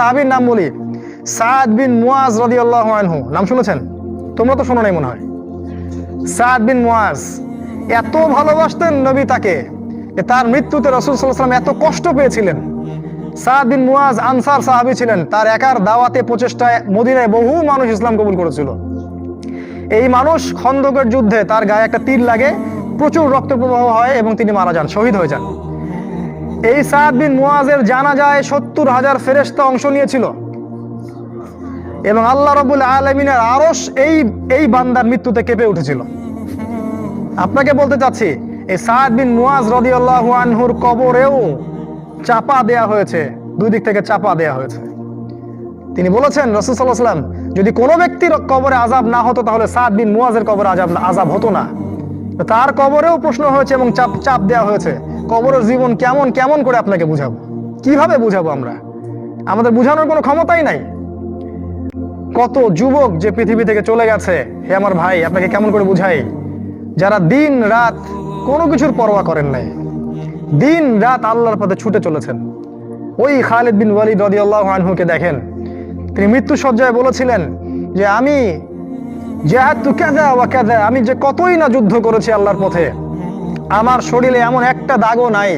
সাহাবীর নাম বলি। সাদ বিন মুয়াজ রাদিয়াল্লাহু আনহু। নাম শুনেছেন? তোমরা তো শোনো নাই মনে হয়। সাদ বিন মুয়াজ এত ভালোবাসতেন নবী তাকে তার মৃত্যুতে রসুল সাল্লাম এত কষ্ট পেয়েছিলেন। সাদ বিন মুয়াজ আনসার সাহাবী ছিলেন। তার একার দাওয়াতে, প্রচেষ্টায় মদিনায় বহু মানুষ ইসলাম কবুল করেছিল। এই মানুষ খন্দকের যুদ্ধে তার গায়ে একটা তীর লাগে, প্রচুর রক্ত প্রবাহ হয় এবং তিনি মারা যান, শহীদ হয়ে যান। এই সাদ বিন মুয়াজের জানা যায় সত্তর হাজার ফেরেস্তা অংশ নিয়েছিল। এবং আল্লাহ রবুল আলমিনের আরস এই এই বান্দার মৃত্যুতে কেঁপে উঠেছিল। আপনাকে বলতে চাচ্ছি, এই সাদ বিন মুয়াজ রদিয়াল্লাহু আনহুর কবরেও চাপা দেয়া হয়েছে, দুই দিক থেকে চাপা দেয়া হয়েছে। তিনি বলেছেন, রসুল সাল্লাহ যদি কোনো ব্যক্তির কবরে আজাব না হতো, তাহলে সাদ বিন মুয়াজের কবরে আজাব আজাব হতো না। তার কবরেও প্রশ্ন হয়েছে এবং চাপ চাপ দেওয়া হয়েছে। কবরের জীবন কেমন কেমন করে আপনাকে বুঝাবো? কীভাবে বুঝাবো আমরা? আমাদের বুঝানোর কোনো ক্ষমতাই নাই। কত যুবক যে পৃথিবী থেকে চলে গেছে, হে আমার ভাই, আপনাকে কেমন করে বুঝাই? যারা দিন রাত কোনো কিছুর পরোয়া করেন নাই, দিন রাত আল্লাহর পথে ছুটে চলেছেন। ওই খালিদ বিন ওয়ালিদ রাদিয়াল্লাহু আনহুকে দেখেন, তিনি মৃত্যু সজ্জায় বলেছিলেন যে, আমি জেহাদু কাজা ওয়া কাজা আমি যে কতই না যুদ্ধ করেছি আল্লাহর পথে আমার শরীরে এমন একটা দাগও নাই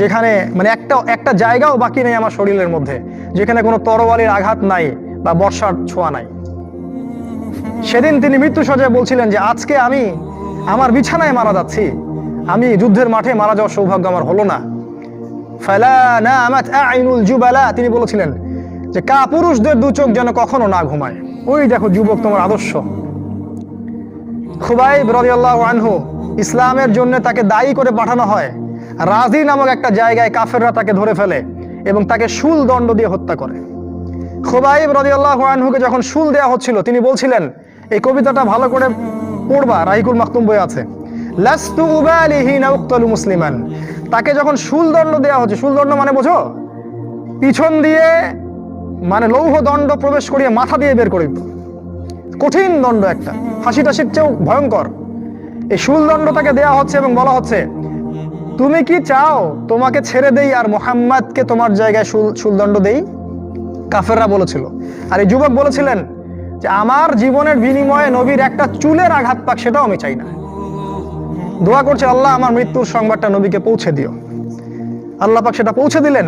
যেখানে মানে একটা একটা জায়গাও বাকি নেই আমার শরীরের মধ্যে, যেখানে কোনো তরোয়ালির আঘাত নাই বা বর্ষার ছোঁয়া নাই। সেদিন তিনি মৃত্যু সজ্জায় বলছিলেন যে, আজকে আমি আমার বিছানায় মারা যাচ্ছি। আমি যুদ্ধের মাঠে মারা যাওয়ার সৌভাগ্য আমার হলো না। তিনি বলেছিলেন যে কা পুরুষদের দু চোখ যেন কখনো না ঘুমায়। ওই দেখো যুবক তোমার আদর্শ। খুবাইব রাদিয়াল্লাহু আনহু ইসলামের জন্য তাকে দায়ী করে পাঠানো হয়। রাজি নামক একটা জায়গায় কাফেররা তাকে ধরে ফেলে এবং তাকে শুল দণ্ড দিয়ে হত্যা করে। খুবাইব রাদিয়াল্লাহু আনহুকে যখন শুল দেওয়া হচ্ছিল, তিনি বলছিলেন, এই কবিতাটা ভালো করে পড়বা, রাহিকুল মাকতুম বই আছে। লাস্তু উবালিহি না উক্তালু মুসলিমান। তাকে যখন শুল দণ্ড দেওয়া হচ্ছে, শুল দণ্ড মানে বোঝো? পিছন দিয়ে মানে লৌহ দণ্ড প্রবেশ করিয়ে মাথা দিয়ে বের করে। কঠিন দণ্ড একটা। ফাঁসি টাসির চেয়েও ভয়ঙ্কর। এই শুল দণ্ড তাকে দেওয়া হচ্ছে এবং বলা হচ্ছে, তুমি কি চাও তোমাকে ছেড়ে দেই আর মোহাম্মদকে তোমার জায়গায় শুল শুলদণ্ড দেই? কাফেররা বলেছিল। আর এই যুবক বলেছিলেন যে, আমার জীবনের বিনিময়ে নবীর একটা চুলের আঘাত পাক, সেটাও আমি চাই না। দোয়া করছে আল্লাহ আমার মৃত্যুর সংবাদটা নবীকে পৌঁছে দিও। আল্লাহ পাক সেটা পৌঁছে দিলেন।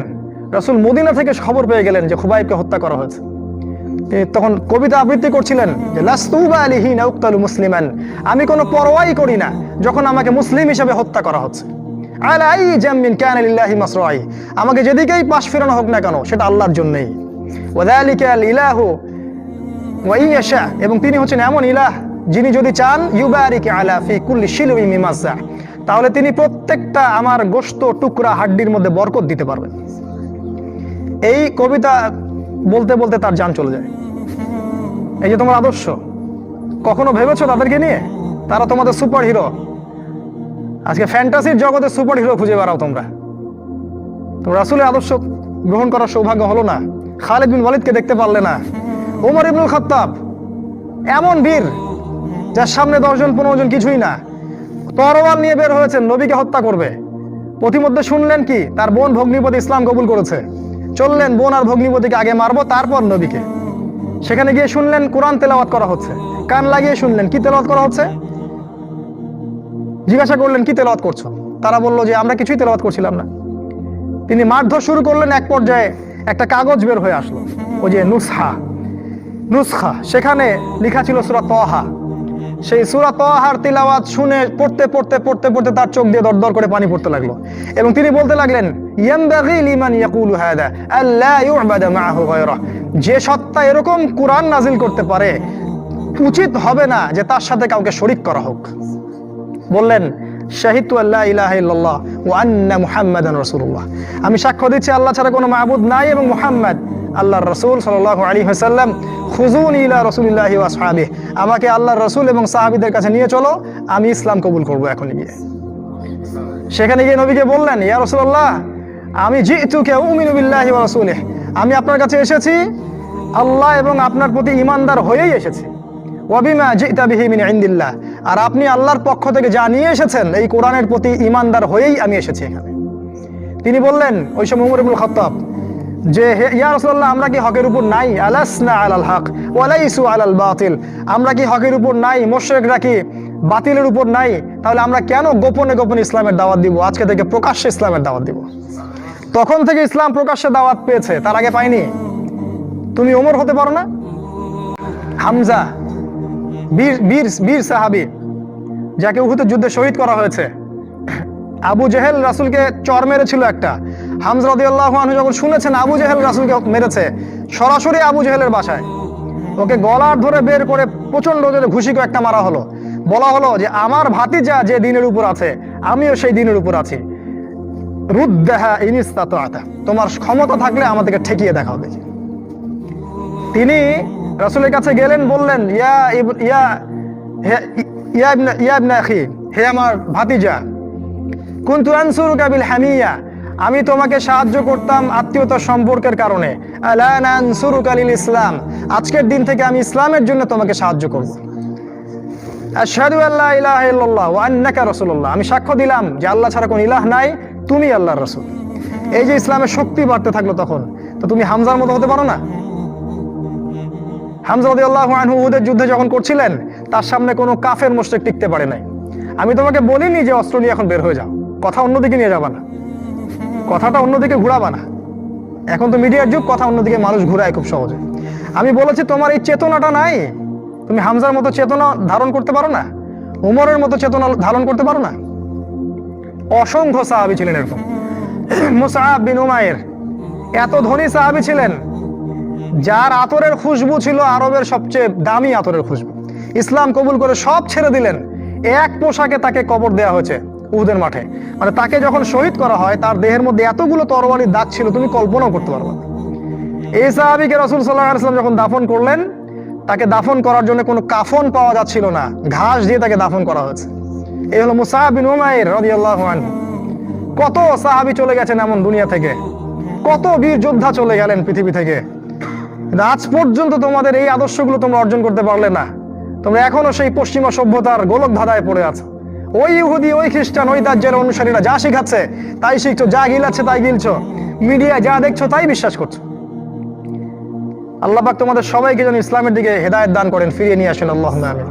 রাসুল মদিনা থেকে খবর পেয়ে গেলেন যে, খুবাইবকে হত্যা করা হয়েছে। তখন কবিতা আবৃত্তি করছিলেন যে, লাস্তুবা আলিহি নাউক্তালু মুসলিমান। আমি কোনো পরোয়াই করি না যখন আমাকে মুসলিম হিসেবে হত্যা করা হচ্ছে। আলা আই জামিন কান লিল্লাহি মাসরাই? আমাকে যেদিকেই পাশ ফেরানো হোক না কেন, সেটা আল্লাহর জন্যই। আল ইলাহু এবং তিনি হচ্ছেন এমন ইলাহ, যিনি যদি চান, ইউবারিক আলা ফি কুল্লি শিলুই মিমাজ্জা তাহলে তিনি প্রত্যেকটা আমার গোশত টুকরা হাড্ডির মধ্যে বরকত দিতে পারবেন। এই কবিতা বলতে বলতে তার যান চলে যায়। এই যে তোমার আদর্শ, কখনো ভেবেছো তাদেরকে নিয়ে? তারা তোমাদের সুপার হিরো আজকে ফ্যান্টাসির জগতে সুপার হিরো খুঁজে বেড়াও তোমরা। তোমরা রাসূলের আদর্শ গ্রহণ করার সৌভাগ্য হলো না। খালিদ বিন ওয়ালিদকে দেখতে পারলে না। ওমর ইবনুল খাত্তাব, এমন বীর, যার সামনে দশজন, পনেরো জন কিছুই না। তরোয়াল নিয়ে বের হয়েছেন, নবীকে হত্যা করবে। প্রতিমধ্যে শুনলেন কি? তার বোন ভগ্নিপতি ইসলাম কবুল করেছে। চললেন বোন আর ভগ্নিপতিকে আগে মারবো, তারপর নবীকে। সেখানে গিয়ে শুনলেন কোরআন তেলাওয়াত করা হচ্ছে। কান লাগিয়ে শুনলেন, কি তেলাওয়াত করা হচ্ছে? জিজ্ঞাসা করলেন, কি তেলাওয়াত করছ? তারা বলল যে, আমরা কিছুই তেলাওয়াত করছিলাম না। তিনি মারধর শুরু করলেন, এক পর্যায়ে একটা কাগজ বের হয়ে আসলো, ওই যে নুসহা নুসখা, সেখানে লেখা ছিল সুরা তহা সেই সুরা তহার তিলাওয়াত শুনে পড়তে পড়তে পড়তে পড়তে তার চোখ দিয়ে দরদর করে পানি পড়তে লাগল। এবং তিনি বলতে লাগলেন যে সত্তা এরকম কোরআন নাজিল করতে পারে, উচিত হবে না যে তার সাথে কাউকে শরিক করা হোক। বললেন শাহিদু আল্লাহ আমি সাক্ষ্য দিচ্ছি, আল্লাহ ছাড়া কোনো মাহবুদ নাই এবং মুহাম্মদ, আল্লাহর রাসূল সাল্লাল্লাহু আলাইহি ওয়াসাল্লাম খুজুন ইলা রাসূলিল্লাহি ওয়া আসহাবিহি। আমাকে আল্লাহর রসুল এবং সাহাবীদের কাছে নিয়ে চলো, আমি ইসলাম কবুল করব এখন গিয়ে। সেখানে গিয়ে নবীকে বললেন, ইয়া রাসূলুল্লাহ, আমি জিতুকে উমিনু বিল্লাহি ওয়া রাসূলিহি। আমি আপনার কাছে এসেছি, আল্লাহ এবং আপনার প্রতি ইমানদার হয়েই এসেছি। ওয়াবিমা জিতা বিহি মিন আর আপনি আল্লাহর পক্ষ থেকে যা নিয়ে এসেছেন, এই কোরআনের প্রতি ইমানদার হয়েই আমি এসেছি এখানে। তিনি বললেন, ওই সময় উমর খাত্তাব যে হে, ইয়া রাসূলুল্লাহ, আমরা কি হকের উপর নাই? আলাসনা আলাল হক, ওয়ালাইসু আলাল বাতিল। আমরা কি হকের উপর নাই? মুশরিকরা কি বাতিলের উপর নাই? তাহলে আমরা কেন গোপনে গোপনে ইসলামের দাওয়াত দিব? আজকে থেকে প্রকাশ্যে ইসলামের দাওয়াত দিব। তখন থেকে ইসলাম প্রকাশ্যে দাওয়াত পেয়েছে, তার আগে পাইনি। তুমি ওমর হতে পারো না? হামজা, বীর বীর বীর সাহাবী, যাকে উহুদের যুদ্ধে শহীদ করা হয়েছে। আবু জেহেল রাসূলকে চর মেরেছিল একটা। হামজা রাদিয়াল্লাহু যখন শুনেছেন আবু জেহেল রাসূলকে মেরেছে, সরাসরি আবু জেহেলের বাসায়। ওকে গলার ধরে বের করে প্রচণ্ড জোরে ঘুষিকে একটা মারা হলো। বলা হলো যে, আমার ভাতিজা যে দিনের উপর আছে, আমিও সেই দিনের উপর আছি। রুদ্দাহা ইনিস্তাতা তোমার ক্ষমতা থাকলে আমাদেরকে ঠেকিয়ে দেখা হবে। তিনি রাসূলের কাছে গেলেন, বললেন, ইয়া ইয়া ইয়া ইয়া ইবনা হে আমার ভাতিজা, কুন্তু আনসুরুকা বিল হামিয়া আমি তোমাকে সাহায্য করতাম আত্মীয়তার সম্পর্কের কারণে। ইসলাম। আজকের দিন থেকে আমি ইসলামের জন্য তোমাকে সাহায্য করব। আশহাদু আল্লা ইলাহা আমি সাক্ষ্য দিলাম যে আল্লাহ ছাড়া কোনো ইলাহ নাই, তুমি আল্লাহর রাসূল। এই যে ইসলামের শক্তি বাড়তে থাকল তখন, তো তুমি হামজার মতো হতে পারো না? হামজা যুদ্ধে যখন করছিলেন, তার সামনে কোনো কাফের মুশরিক টিকতে পারে নাই। আমি তোমাকে বলিনি যে অস্ত্র নিয়ে এখন বের হয়ে যাও। কথা অন্যদিকে নিয়ে যাবা না। কথাটা অন্যদিকে ঘুরাবা না। এখন তো মিডিয়ার যুগ, কথা অন্যদিকে মানুষ ঘুরায় খুব সহজে। আমি বলেছি, তোমার এই চেতনাটা নাই। তুমি হামজার মতো চেতনা ধারণ করতে পারো না। উমরের মতো চেতনা ধারণ করতে পারো না। অসংখ্য সাহাবি ছিলেন এরকম। মুসাহাব বিন উমায়ের এত ধনী সাহাবি ছিলেন, যার আতরের খুশবু ছিল আরবের সবচেয়ে দামি আতরের খুশবু। ইসলাম কবুল করে সব ছেড়ে দিলেন। এক পোশাকে তাকে কবর দেওয়া হয়েছে। উহুদের মাঠে। মানে তাকে যখন শহীদ করা হয়, তার দেহের মধ্যে এতগুলো তরবারির দাগ ছিল, তুমি কল্পনাও করতে পারবে না। এই সাহাবিকে রসুল সাল্লাহ সাল্লাম যখন দাফন করলেন, তাকে দাফন করার জন্য কোনো কাফন পাওয়া যাচ্ছিল না। ঘাস দিয়ে তাকে দাফন করা হয়েছে। এই হলো মুসাহাব বিন উমাইর আনহু। কত সাহাবি চলে গেছেন এমন দুনিয়া থেকে? কত বীর যোদ্ধা চলে গেলেন পৃথিবী থেকে? আজ পর্যন্ত তোমাদের এই আদর্শগুলো তোমরা অর্জন করতে পারলে না। তোমরা এখনও সেই পশ্চিমা সভ্যতার গোলক ধাঁধায় পড়ে আছো। ওই ইহুদি ওই খ্রিস্টান ওই দাজ্যের অনুসারীরা যা শিখাচ্ছে, তাই শিখছো, যা গিলাচ্ছে, তাই গিলছো। মিডিয়া যা দেখছ, তাই বিশ্বাস করছ। আল্লাহ তোমাদের সবাইকে যেন ইসলামের দিকে হেদায়ত দান করেন, ফিরিয়ে নিয়ে আসেন আল্লাহ আমিন।